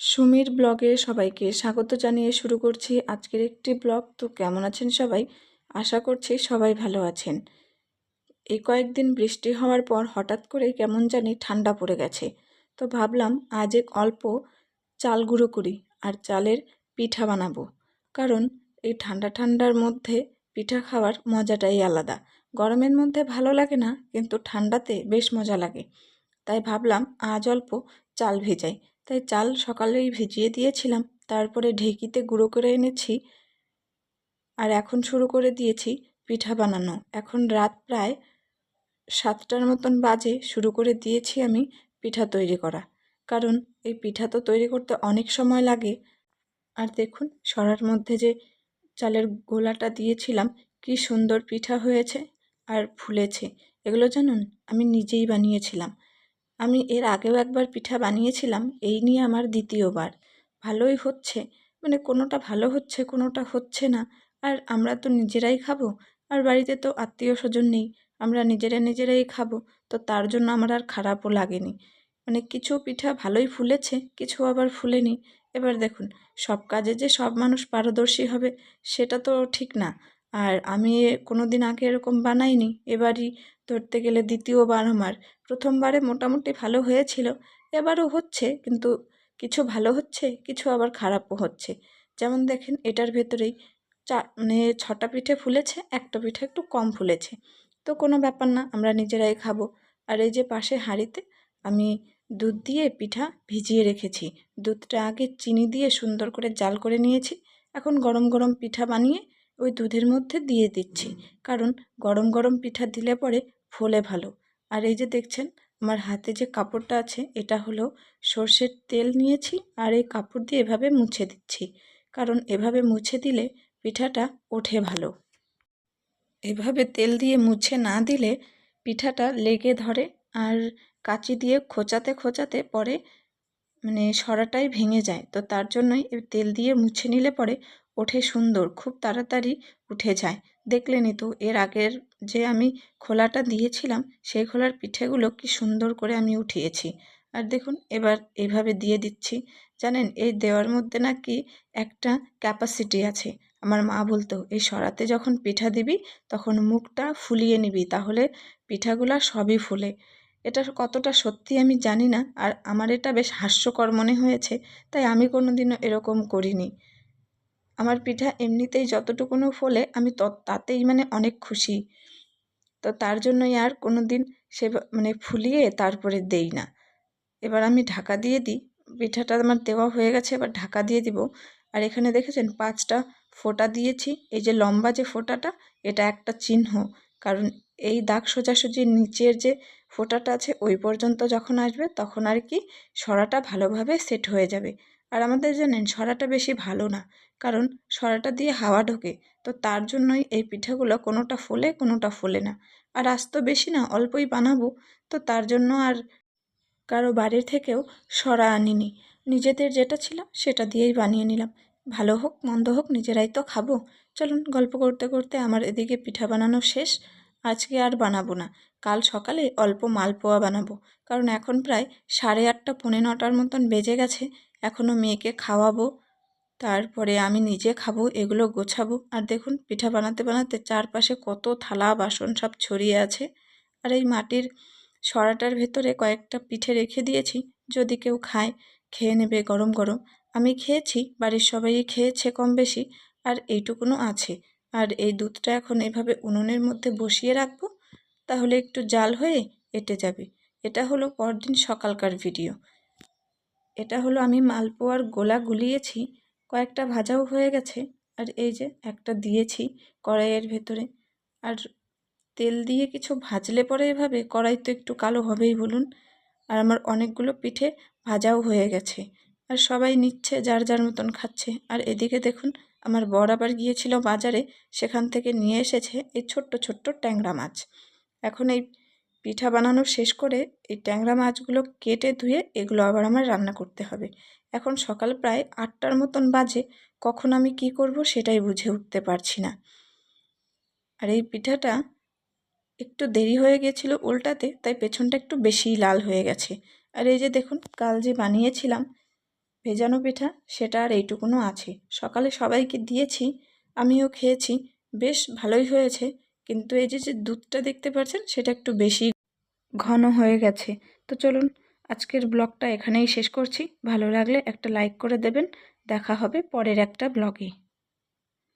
সুমির ব্লগে সবাইকে স্বাগত জানিয়ে শুরু করছি আজকের একটি ব্লগ। তো কেমন আছেন সবাই? আশা করছি সবাই ভালো আছেন। এই কয়েকদিন বৃষ্টি হওয়ার পর হঠাৎ করেই কেমন জানি ঠান্ডা পড়ে গেছে। তো ভাবলাম আজ এক অল্প চাল গুঁড়ো করি আর চালের পিঠা বানাবো। কারণ এই ঠান্ডা ঠান্ডার মধ্যে পিঠা খাওয়ার মজাটাই আলাদা। গরমের মধ্যে ভালো লাগে না, কিন্তু ঠান্ডাতে বেশ মজা লাগে। তাই ভাবলাম আজ অল্প চাল ভেজাই। তাই চাল সকালেই ভিজিয়ে দিয়েছিলাম। তারপরে ঢেকিতে গুঁড়ো করে এনেছি আর এখন শুরু করে দিয়েছি পিঠা বানানো। এখন রাত প্রায় সাতটার মতন বাজে, শুরু করে দিয়েছি আমি পিঠা তৈরি করা। কারণ এই পিঠা তো তৈরি করতে অনেক সময় লাগে। আর দেখুন, সরার মধ্যে যে চালের গোলাটা দিয়েছিলাম, কি সুন্দর পিঠা হয়েছে আর ফুলেছে। এগুলো জানুন, আমি নিজেই বানিয়েছিলাম। আমি এর আগেও একবার পিঠা বানিয়েছিলাম, এই নিয়ে আমার দ্বিতীয়বার। ভালোই হচ্ছে মানে কোনোটা ভালো হচ্ছে, কোনোটা হচ্ছে না। আর আমরা তো নিজেরাই খাব, আর বাড়িতে তো আত্মীয় স্বজন নেই, আমরা নিজেরা নিজেরাই খাব, তো তার জন্য আমার আর খারাপও লাগেনি। মানে কিছু পিঠা ভালোই ফুলেছে, কিছু আবার ফুলেনি। এবার দেখুন, সব কাজে যে সব মানুষ পারদর্শী হবে, সেটা তো ঠিক না। আর আমি কোনো দিন আগে এরকম বানাইনি। এবারই ধরতে গেলে দ্বিতীয়বার আমার। প্রথমবারে মোটামুটি ভালো হয়েছিল। এবারও হচ্ছে, কিন্তু কিছু ভালো হচ্ছে, কিছু আবার খারাপও হচ্ছে। যেমন দেখেন, এটার ভেতরেই চা মানে ছটা পিঠে ফুলেছে, একটা পিঠে একটু কম ফুলেছে। তো কোনো ব্যাপার না, আমরা নিজেরাই খাব। আর এই যে পাশে হাঁড়িতে আমি দুধ দিয়ে পিঠা ভিজিয়ে রেখেছি। দুধটা আগে চিনি দিয়ে সুন্দর করে জাল করে নিয়েছি। এখন গরম গরম পিঠা বানিয়ে ওই দুধের মধ্যে দিয়ে দিচ্ছি। কারণ গরম গরম পিঠা দিলে পরে ফোলে ভালো। আর এই যে দেখছেন, আমার হাতে যে কাপড়টা আছে, এটা হলো সর্ষের তেল নিয়েছি আর এই কাপড় দিয়ে এভাবে মুছে দিচ্ছি। কারণ এভাবে মুছে দিলে পিঠাটা ওঠে ভালো। এভাবে তেল দিয়ে মুছে না দিলে পিঠাটা লেগে ধরে আর কাঁচি দিয়ে খোঁচাতে খোঁচাতে পরে মানে সরাটাই ভেঙে যায়। তো তার জন্যই তেল দিয়ে মুছে নিলে পরে ওঠে সুন্দর, খুব তাড়াতাড়ি উঠে যায়। দেখলেনই তো এর আগের যে আমি খোলাটা দিয়েছিলাম, সেই খোলার পিঠেগুলো কি সুন্দর করে আমি উঠিয়েছি। আর দেখুন, এবার এইভাবে দিয়ে দিচ্ছি। জানেন, এই দেওয়ার মধ্যে নাকি একটা ক্যাপাসিটি আছে। আমার মা বলতো, এই সরাতে যখন পিঠা দিবি, তখন মুখটা ফুলিয়ে নিবি, তাহলে পিঠাগুলা সবই ফুলে। এটা কতটা সত্যি আমি জানি না, আর আমার এটা বেশ হাস্যকর মনে হয়েছে, তাই আমি কোনো দিনও এরকম করিনি। আমার পিঠা এমনিতেই যতটুকুনো ফলে আমি তাতেই মানে অনেক খুশি। তো তার জন্যই আর কোনো দিন সে মানে ফুলিয়ে তারপরে দেই না। এবার আমি ঢাকা দিয়ে দিই। পিঠাটা আমার দেওয়া হয়ে গেছে, এবার ঢাকা দিয়ে দিব। আর এখানে দেখেছেন পাঁচটা ফোঁটা দিয়েছি। এই যে লম্বা যে ফোঁটাটা, এটা একটা চিহ্ন। কারণ এই দাগ সোজাসুজির নিচের যে ফোঁটাটা আছে, ওই পর্যন্ত যখন আসবে, তখন আর কি সরাটা ভালোভাবে সেট হয়ে যাবে। আর আমাদের জানেন, সরাটা বেশি ভালো না। কারণ সরাটা দিয়ে হাওয়া ঢোকে, তো তার জন্যই এই পিঠাগুলো কোনোটা ফোলে কোনোটা ফোলে না। আর আজ তো বেশি না, অল্পই বানাবো, তো তার জন্য আর কারও বাড়ির থেকেও সরা আনিনি। নিজেদের যেটা ছিল সেটা দিয়েই বানিয়ে নিলাম। ভালো হোক, মন্দ হোক, নিজেরাই তো খাব। চলুন, গল্প করতে করতে আমার এদিকে পিঠা বানানো শেষ। আজকে আর বানাবো না। কাল সকালে অল্প মালপোয়া বানাবো, কারণ এখন প্রায় সাড়ে আটটা, পৌনে নটার মতন বেজে গেছে। এখনও মেয়েকে খাওয়াবো। তারপরে আমি নিজে খাব, এগুলো গোছাবো। আর দেখুন, পিঠা বানাতে বানাতে চারপাশে কত থালা বাসন সব ছড়িয়ে আছে। আর এই মাটির সরাটার ভেতরে কয়েকটা পিঠে রেখে দিয়েছি। যদি কেউ খায়, খেয়ে নেবে গরম গরম। আমি খেয়েছি, বাড়ির সবাই খেয়েছে কম বেশি, আর এইটুকুনো আছে। আর এই দুধটা এখন এভাবে উনুনের মধ্যে বসিয়ে রাখব, তাহলে একটু জাল হয়ে এটে যাবে। এটা হলো পরদিন সকালকার ভিডিও। এটা হলো আমি মালপোয়ার গোলা গুলিয়েছি কয়েকটা ভাজাও হয়ে গেছে। আর এই যে একটা দিয়েছি কড়াইয়ের ভেতরে। আর তেল দিয়ে কিছু ভাজলে পরে এভাবে কড়াই তো একটু কালো হবেই বলুন। আর আমার অনেকগুলো পিঠে ভাজাও হয়ে গেছে। আর সবাই নিচ্ছে, যার যার মতন খাচ্ছে। আর এদিকে দেখুন, আমার বর আবার গিয়েছিল বাজারে। সেখান থেকে নিয়ে এসেছে এই ছোট্ট ছোট্ট ট্যাংরা মাছ। এখন এই পিঠা বানানো শেষ করে এই ট্যাংরা মাছগুলো কেটে ধুয়ে এগুলো আবার আমার রান্না করতে হবে। এখন সকাল প্রায় আটটার মতন বাজে, কখন আমি কি করব সেটাই বুঝে উঠতে পারছি না। আর এই পিঠাটা একটু দেরি হয়ে গেছিল উল্টাতে, তাই পেছনটা একটু বেশিই লাল হয়ে গেছে। আর এই যে দেখুন, কাল যে বানিয়েছিলাম ভেজানো পিঠা, সেটা আর এইটুকুনও আছে। সকালে সবাইকে দিয়েছি, আমিও খেয়েছি, বেশ ভালোই হয়েছে। কিন্তু এই যে যে দুধটা দেখতে পাচ্ছেন, সেটা একটু বেশি ঘন হয়ে গেছে। তো চলুন আজকের ব্লগটা এখানেই শেষ করছি। ভালো লাগলে একটা লাইক করে দেবেন। দেখা হবে পরের একটা ব্লগে।